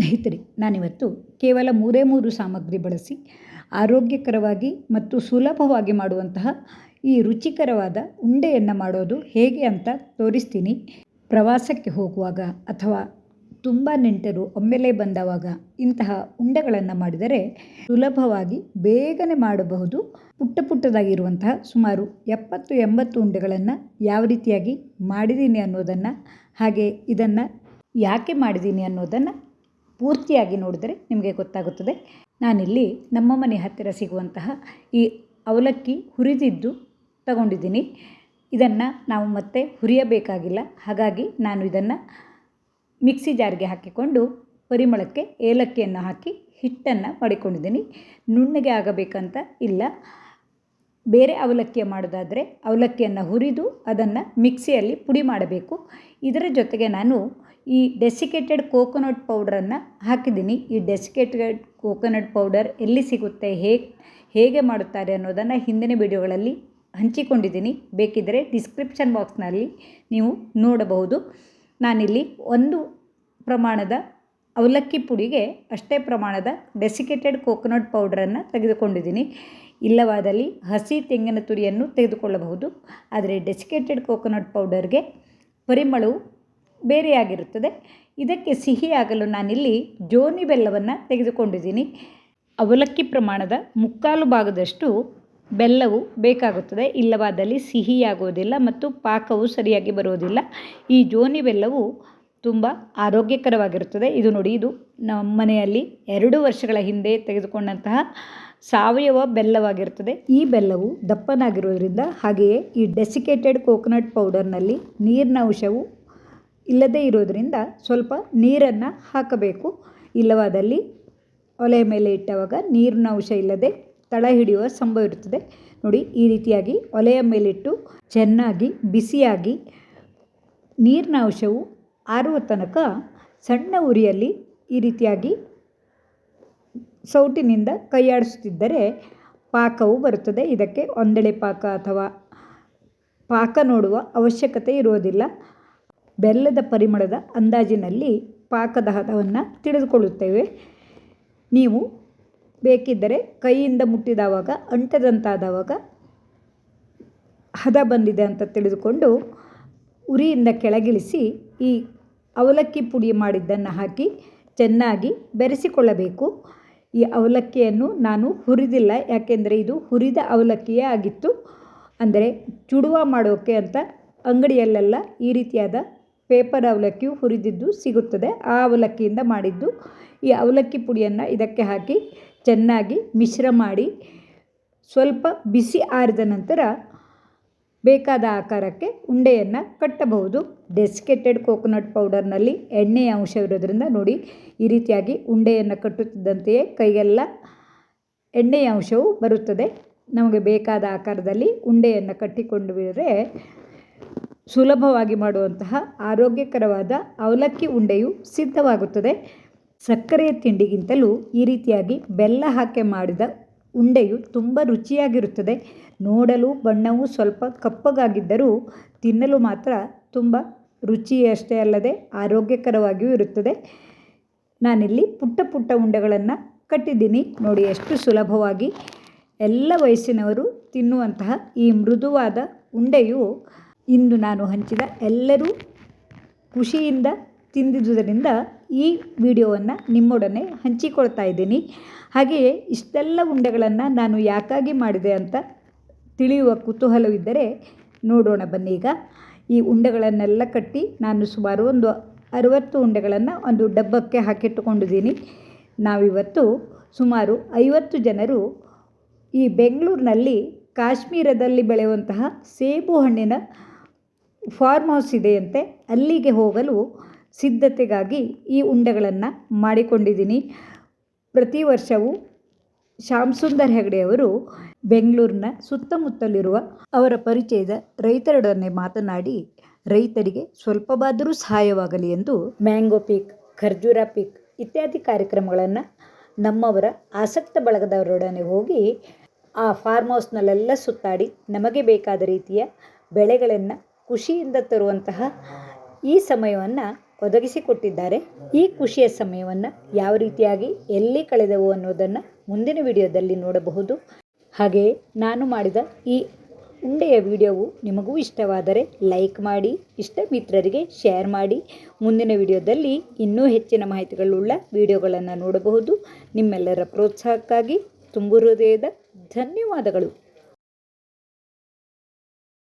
ಸ್ನೇಹಿತರೆ, ನಾನಿವತ್ತು ಕೇವಲ ಮೂರೇ ಮೂರು ಸಾಮಗ್ರಿ ಬಳಸಿ, ಆರೋಗ್ಯಕರವಾಗಿ ಮತ್ತು ಸುಲಭವಾಗಿ ಮಾಡುವಂತಹ ಈ ರುಚಿಕರವಾದ ಉಂಡೆಯನ್ನು ಮಾಡೋದು ಹೇಗೆ ಅಂತ ತೋರಿಸ್ತೀನಿ. ಪ್ರವಾಸಕ್ಕೆ ಹೋಗುವಾಗ ಅಥವಾ ತುಂಬ ನೆಂಟರು ಒಮ್ಮೆಲೇ ಬಂದವಾಗ ಇಂತಹ ಉಂಡೆಗಳನ್ನು ಮಾಡಿದರೆ ಸುಲಭವಾಗಿ ಬೇಗನೆ ಮಾಡಬಹುದು. ಪುಟ್ಟ ಪುಟ್ಟದಾಗಿರುವಂತಹ ಸುಮಾರು ಎಪ್ಪತ್ತು ಎಂಬತ್ತು ಉಂಡೆಗಳನ್ನು ಯಾವ ರೀತಿಯಾಗಿ ಮಾಡಿದ್ದೀನಿ ಅನ್ನೋದನ್ನು ಹಾಗೆ ಇದನ್ನು ಯಾಕೆ ಮಾಡಿದ್ದೀನಿ ಅನ್ನೋದನ್ನು ಪೂರ್ತಿಯಾಗಿ ನೋಡಿದರೆ ನಿಮಗೆ ಗೊತ್ತಾಗುತ್ತದೆ. ನಾನಿಲ್ಲಿ ನಮ್ಮ ಮನೆ ಹತ್ತಿರ ಸಿಗುವಂತಹ ಈ ಅವಲಕ್ಕಿ ಹುರಿದಿದ್ದು ತಗೊಂಡಿದ್ದೀನಿ. ಇದನ್ನು ನಾವು ಮತ್ತೆ ಹುರಿಯಬೇಕಾಗಿಲ್ಲ. ಹಾಗಾಗಿ ನಾನು ಇದನ್ನು ಮಿಕ್ಸಿ ಜಾರ್ಗೆ ಹಾಕಿಕೊಂಡು ಪರಿಮಳಕ್ಕೆ ಏಲಕ್ಕಿಯನ್ನು ಹಾಕಿ ಹಿಟ್ಟನ್ನು ಮಾಡಿಕೊಂಡಿದ್ದೀನಿ. ನುಣ್ಣಗೆ ಆಗಬೇಕಂತ ಇಲ್ಲ. ಬೇರೆ ಅವಲಕ್ಕಿಯ ಮಾಡೋದಾದರೆ ಅವಲಕ್ಕಿಯನ್ನು ಹುರಿದು ಅದನ್ನು ಮಿಕ್ಸಿಯಲ್ಲಿ ಪುಡಿ ಮಾಡಬೇಕು. ಇದರ ಜೊತೆಗೆ ನಾನು ಈ ಡೆಸಿಕೇಟೆಡ್ ಕೋಕೋನಟ್ ಪೌಡ್ರನ್ನು ಹಾಕಿದ್ದೀನಿ. ಈ ಡೆಸಿಕೇಟೆಡ್ ಕೋಕೋನಟ್ ಪೌಡರ್ ಎಲ್ಲಿ ಸಿಗುತ್ತೆ ಹೇಗೆ ಹೇಗೆ ಮಾಡುತ್ತಾರೆ ಅನ್ನೋದನ್ನು ಹಿಂದಿನ ವಿಡಿಯೋಗಳಲ್ಲಿ ಹಂಚಿಕೊಂಡಿದ್ದೀನಿ. ಬೇಕಿದ್ದರೆ ಡಿಸ್ಕ್ರಿಪ್ಷನ್ ಬಾಕ್ಸ್ನಲ್ಲಿ ನೀವು ನೋಡಬಹುದು. ನಾನಿಲ್ಲಿ ಒಂದು ಪ್ರಮಾಣದ ಅವಲಕ್ಕಿ ಪುಡಿಗೆ ಅಷ್ಟೇ ಪ್ರಮಾಣದ ಡೆಸಿಕೇಟೆಡ್ ಕೋಕೋನಟ್ ಪೌಡ್ರನ್ನು ತೆಗೆದುಕೊಂಡಿದ್ದೀನಿ. ಇಲ್ಲವಾದಲ್ಲಿ ಹಸಿ ತೆಂಗಿನ ತುರಿಯನ್ನು ತೆಗೆದುಕೊಳ್ಳಬಹುದು. ಆದರೆ ಡೆಸಿಕೇಟೆಡ್ ಕೋಕೋನಟ್ ಪೌಡರ್ಗೆ ಪರಿಮಳವು ಬೇರೆಯಾಗಿರುತ್ತದೆ. ಇದಕ್ಕೆ ಸಿಹಿಯಾಗಲು ನಾನಿಲ್ಲಿ ಜೋನಿ ಬೆಲ್ಲವನ್ನು ತೆಗೆದುಕೊಂಡಿದ್ದೀನಿ. ಅವಲಕ್ಕಿ ಪ್ರಮಾಣದ ಮುಕ್ಕಾಲು ಭಾಗದಷ್ಟು ಬೆಲ್ಲವು ಬೇಕಾಗುತ್ತದೆ. ಇಲ್ಲವಾದಲ್ಲಿ ಸಿಹಿಯಾಗುವುದಿಲ್ಲ ಮತ್ತು ಪಾಕವು ಸರಿಯಾಗಿ ಬರುವುದಿಲ್ಲ. ಈ ಜೋನಿ ಬೆಲ್ಲವು ತುಂಬ ಆರೋಗ್ಯಕರವಾಗಿರುತ್ತದೆ. ಇದು ನೋಡಿ, ಇದು ನಮ್ಮ ಮನೆಯಲ್ಲಿ ಎರಡು ವರ್ಷಗಳ ಹಿಂದೆ ತೆಗೆದುಕೊಂಡಂತಹ ಸಾವಯವ ಬೆಲ್ಲವಾಗಿರುತ್ತದೆ. ಈ ಬೆಲ್ಲವು ದಪ್ಪನಾಗಿರೋದ್ರಿಂದ ಹಾಗೆಯೇ ಈ ಡೆಸಿಕೇಟೆಡ್ ಕೋಕೋನಟ್ ಪೌಡರ್ನಲ್ಲಿ ನೀರಿನ ಅಂಶವು ಇಲ್ಲದೇ ಇರೋದರಿಂದ ಸ್ವಲ್ಪ ನೀರನ್ನು ಹಾಕಬೇಕು. ಇಲ್ಲವಾದಲ್ಲಿ ಒಲೆ ಮೇಲೆ ಇಟ್ಟವಾಗ ನೀರಿನ ಅಂಶ ಇಲ್ಲದೆ ತಳ ಹಿಡಿಯುವ ಸಂಭವ ಇರುತ್ತದೆ. ನೋಡಿ, ಈ ರೀತಿಯಾಗಿ ಒಲೆಯ ಮೇಲಿಟ್ಟು ಚೆನ್ನಾಗಿ ಬಿಸಿಯಾಗಿ ನೀರಿನ ಅಂಶವು ಆರುವ ತನಕ ಸಣ್ಣ ಉರಿಯಲ್ಲಿ ಈ ರೀತಿಯಾಗಿ ಸೌಟಿನಿಂದ ಕೈಯಾಡಿಸುತ್ತಿದ್ದರೆ ಪಾಕವು ಬರುತ್ತದೆ. ಇದಕ್ಕೆ ಒಂದೆಳೆ ಪಾಕ ಅಥವಾ ಪಾಕ ನೋಡುವ ಅವಶ್ಯಕತೆ ಇರುವುದಿಲ್ಲ. ಬೆಲ್ಲದ ಪರಿಮಳದ ಅಂದಾಜಿನಲ್ಲಿ ಪಾಕದ ಹದವನ್ನು ತಿಳಿದುಕೊಳ್ಳುತ್ತೇವೆ. ನೀವು ಬೇಕಿದ್ದರೆ ಕೈಯಿಂದ ಮುಟ್ಟಿದವಾಗ ಅಂಟದಂತಾದವಾಗ ಹದ ಬಂದಿದೆ ಅಂತ ತಿಳಿದುಕೊಂಡು ಉರಿಯಿಂದ ಕೆಳಗಿಳಿಸಿ ಈ ಅವಲಕ್ಕಿ ಪುಡಿ ಮಾಡಿದ್ದನ್ನು ಹಾಕಿ ಚೆನ್ನಾಗಿ ಬೆರೆಸಿಕೊಳ್ಳಬೇಕು. ಈ ಅವಲಕ್ಕಿಯನ್ನು ನಾನು ಹುರಿದಿಲ್ಲ. ಯಾಕೆಂದರೆ ಇದು ಹುರಿದ ಅವಲಕ್ಕಿಯೇ ಆಗಿತ್ತು. ಅಂದರೆ ಚುಡುವ ಮಾಡೋಕ್ಕೆ ಅಂತ ಅಂಗಡಿಯಲ್ಲೆಲ್ಲ ಈ ರೀತಿಯಾದ ಪೇಪರ್ ಅವಲಕ್ಕಿಯು ಹುರಿದಿದ್ದು ಸಿಗುತ್ತದೆ. ಆ ಅವಲಕ್ಕಿಯಿಂದ ಮಾಡಿದ್ದು. ಈ ಅವಲಕ್ಕಿ ಪುಡಿಯನ್ನು ಇದಕ್ಕೆ ಹಾಕಿ ಚೆನ್ನಾಗಿ ಮಿಶ್ರ ಮಾಡಿ ಸ್ವಲ್ಪ ಬಿಸಿ ಆರಿದ ನಂತರ ಬೇಕಾದ ಆಕಾರಕ್ಕೆ ಉಂಡೆಯನ್ನು ಕಟ್ಟಬಹುದು. ಡೆಸ್ಕೆಟೆಡ್ ಕೋಕೋನಟ್ ಪೌಡರ್ನಲ್ಲಿ ಎಣ್ಣೆಯ ಅಂಶವಿರೋದ್ರಿಂದ ನೋಡಿ, ಈ ರೀತಿಯಾಗಿ ಉಂಡೆಯನ್ನು ಕಟ್ಟುತ್ತಿದ್ದಂತೆಯೇ ಕೈಗೆಲ್ಲ ಎಣ್ಣೆಯ ಅಂಶವು ಬರುತ್ತದೆ. ನಮಗೆ ಬೇಕಾದ ಆಕಾರದಲ್ಲಿ ಉಂಡೆಯನ್ನು ಕಟ್ಟಿಕೊಂಡು ಬಿಟ್ಟರೆ ಸುಲಭವಾಗಿ ಮಾಡುವಂತಹ ಆರೋಗ್ಯಕರವಾದ ಅವಲಕ್ಕಿ ಉಂಡೆಯು ಸಿದ್ಧವಾಗುತ್ತದೆ. ಸಕ್ಕರೆಯ ತಿಂಡಿಗಿಂತಲೂ ಈ ರೀತಿಯಾಗಿ ಬೆಲ್ಲ ಹಾಕಿ ಮಾಡಿದ ಉಂಡೆಯು ತುಂಬ ರುಚಿಯಾಗಿರುತ್ತದೆ. ನೋಡಲು ಬಣ್ಣವು ಸ್ವಲ್ಪ ಕಪ್ಪಗಾಗಿದ್ದರೂ ತಿನ್ನಲು ಮಾತ್ರ ತುಂಬ ರುಚಿಯಷ್ಟೇ ಅಲ್ಲದೆ ಆರೋಗ್ಯಕರವಾಗಿಯೂ ಇರುತ್ತದೆ. ನಾನಿಲ್ಲಿ ಪುಟ್ಟ ಪುಟ್ಟ ಉಂಡೆಗಳನ್ನು ಕಟ್ಟಿದ್ದೀನಿ. ನೋಡಿ ಎಷ್ಟು ಸುಲಭವಾಗಿ ಎಲ್ಲ ವಯಸ್ಸಿನವರು ತಿನ್ನುವಂತಹ ಈ ಮೃದುವಾದ ಉಂಡೆಯು ಇಂದು ನಾನು ಹಂಚಿದ ಎಲ್ಲರೂ ಖುಷಿಯಿಂದ ತಿಂದಿದ್ದುದರಿಂದ ಈ ವಿಡಿಯೋವನ್ನು ನಿಮ್ಮೊಡನೆ ಹಂಚಿಕೊಳ್ತಾ ಇದ್ದೀನಿ. ಹಾಗೆಯೇ ಇಷ್ಟೆಲ್ಲ ಉಂಡೆಗಳನ್ನು ನಾನು ಯಾಕಾಗಿ ಮಾಡಿದೆ ಅಂತ ತಿಳಿಯುವ ಕುತೂಹಲವಿದ್ದರೆ ನೋಡೋಣ ಬನ್ನಿ ಈಗ. ಈ ಉಂಡೆಗಳನ್ನೆಲ್ಲ ಕಟ್ಟಿ ನಾನು ಸುಮಾರು ಒಂದು ಅರುವತ್ತು ಉಂಡೆಗಳನ್ನು ಒಂದು ಡಬ್ಬಕ್ಕೆ ಹಾಕಿಟ್ಟುಕೊಂಡಿದ್ದೀನಿ. ನಾವಿವತ್ತು ಸುಮಾರು ಐವತ್ತು ಜನರು ಈ ಬೆಂಗಳೂರಿನಲ್ಲಿ ಕಾಶ್ಮೀರದಲ್ಲಿ ಬೆಳೆಯುವಂತಹ ಸೇಬು ಹಣ್ಣಿನ ಫಾರ್ಮ್ ಹೌಸ್ ಇದೆಯಂತೆ ಅಲ್ಲಿಗೆ ಹೋಗಲು ಸಿದ್ಧತೆಗಾಗಿ ಈ ಉಂಡೆಗಳನ್ನು ಮಾಡಿಕೊಂಡಿದ್ದೀನಿ. ಪ್ರತಿ ವರ್ಷವೂ ಶ್ಯಾಮ್ ಸುಂದರ್ ಹೆಗಡೆಯವರು ಬೆಂಗಳೂರಿನ ಸುತ್ತಮುತ್ತಲಿರುವ ಅವರ ಪರಿಚಯದ ರೈತರೊಡನೆ ಮಾತನಾಡಿ, ರೈತರಿಗೆ ಸ್ವಲ್ಪವಾದರೂ ಸಹಾಯವಾಗಲಿ ಎಂದು ಮ್ಯಾಂಗೋ ಪೀಕ್, ಖರ್ಜೂರ ಪೀಕ್ ಇತ್ಯಾದಿ ಕಾರ್ಯಕ್ರಮಗಳನ್ನು ನಮ್ಮವರ ಆಸಕ್ತ ಬಳಗದವರೊಡನೆ ಹೋಗಿ ಆ ಫಾರ್ಮ್ ಹೌಸ್ನಲ್ಲೆಲ್ಲ ಸುತ್ತಾಡಿ ನಮಗೆ ಬೇಕಾದ ರೀತಿಯ ಬೆಳೆಗಳನ್ನು ಖುಷಿಯಿಂದ ತರುವಂತಹ ಈ ಸಮಯವನ್ನು ಒದಗಿಸಿಕೊಟ್ಟಿದ್ದಾರೆ. ಈ ಖುಷಿಯ ಸಮಯವನ್ನು ಯಾವ ರೀತಿಯಾಗಿ ಎಲ್ಲಿ ಕಳೆದೆವು ಅನ್ನೋದನ್ನು ಮುಂದಿನ ವಿಡಿಯೋದಲ್ಲಿ ನೋಡಬಹುದು. ಹಾಗೆಯೇ ನಾನು ಮಾಡಿದ ಈ ಉಂಡೆಯ ವಿಡಿಯೋವು ನಿಮಗೂ ಇಷ್ಟವಾದರೆ ಲೈಕ್ ಮಾಡಿ ಇಷ್ಟ ಮಿತ್ರರಿಗೆ ಶೇರ್ ಮಾಡಿ. ಮುಂದಿನ ವಿಡಿಯೋದಲ್ಲಿ ಇನ್ನೂ ಹೆಚ್ಚಿನ ಮಾಹಿತಿಗಳುಳ್ಳ ವಿಡಿಯೋಗಳನ್ನು ನೋಡಬಹುದು. ನಿಮ್ಮೆಲ್ಲರ ಪ್ರೋತ್ಸಾಹಕ್ಕಾಗಿ ತುಂಬು ಹೃದಯದ ಧನ್ಯವಾದಗಳು.